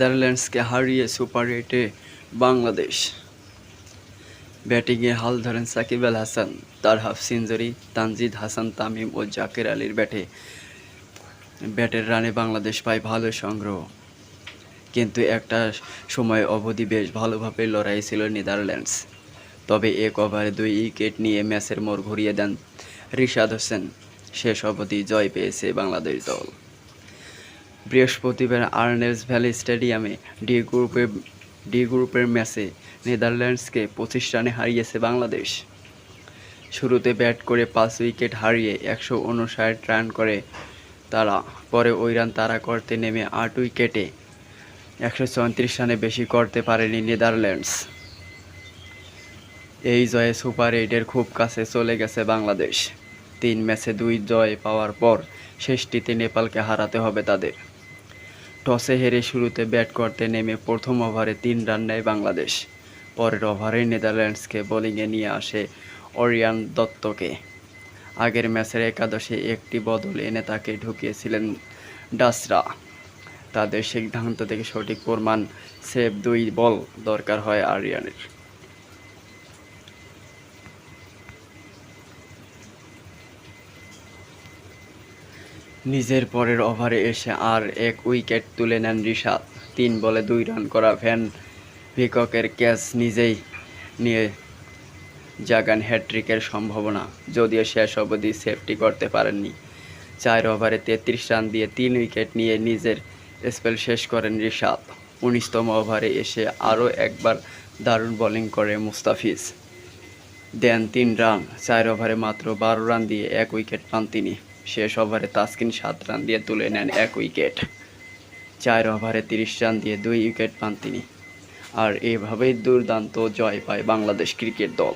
নেদারল্যান্ডসকে হারিয়ে সুপার এইটে বাংলাদেশ। ব্যাটিংয়ে হাল ধরেন সাকিব আল হাসান, তার হাফ সেঞ্চুরি, তানজিদ হাসান, তামিম ও জাকের আলীর ব্যাটে। ব্যাটের রানে বাংলাদেশ পায় ভালো সংগ্রহ। কিন্তু একটা সময় অবধি বেশ ভালোভাবে লড়াই ছিল নেদারল্যান্ডস। তবে এক ওভারে দুই উইকেট নিয়ে ম্যাচের মোড় ঘুরিয়ে দেন রিশাদ হোসেন। শেষ অবধি জয় পেয়েছে বাংলাদেশ দল। বৃহস্পতিবার আর্নেলস ভ্যালি স্টেডিয়ামে ডি গ্রুপে, ডি গ্রুপের ম্যাচে নেদারল্যান্ডসকে পঁচিশ রানে হারিয়েছে বাংলাদেশ। শুরুতে ব্যাট করে পাঁচ উইকেট হারিয়ে একশো উনষাট রান করে তারা। পরে ওই রান তারা করতে নেমে আট উইকেটে একশো চৌত্রিশ রানে বেশি করতে পারেনি নেদারল্যান্ডস। এই জয়ে সুপার এইটের খুব কাছে চলে গেছে বাংলাদেশ। তিন ম্যাচে দুই জয় পাওয়ার পর শেষটিতে নেপালকে হারাতে হবে তাদের। টসে হেরে শুরুতে ব্যাট করতে নেমে প্রথম ওভারে তিন রান নেয় বাংলাদেশ। পরের ওভারে নেদারল্যান্ডসকে বোলিংয়ে নিয়ে আসে অরিয়ান দত্তকে। আগের ম্যাচের একাদশে একটি বদল এনে তাকে ঢুকিয়েছিলেন ডাসরা। তাদের সিদ্ধান্ত থেকে সঠিক প্রমাণ সেভ দুই বল দরকার হয় আরিয়ানের। নিজের পরের ওভারে এসে আর এক উইকেট তুলে নেন রিশাদ তিন বলে দুই রান করা ভ্যান ভিককের ক্যাচ নিজেই নিয়ে জাগান হ্যাট্রিকের সম্ভাবনা। যদিও শেষ অবধি সেফটি করতে পারেননি। চার ওভারে তেত্রিশ রান দিয়ে তিন উইকেট নিয়ে নিজের স্পেল শেষ করেন রিশাদ উনিশতম ওভারে এসে আরও একবার দারুণ বোলিং করে মুস্তাফিজ। দেন তিন রান, চার ওভারে মাত্র বারো রান দিয়ে এক উইকেট পান তিনি। শেষ ওভারে তাসকিন সাত রান দিয়ে তুলে নেন এক উইকেট। চার ওভারে তিরিশ রান দিয়ে দুই উইকেট পান তিনি। আর এভাবেই দুর্দান্ত জয় পায় বাংলাদেশ ক্রিকেট দল।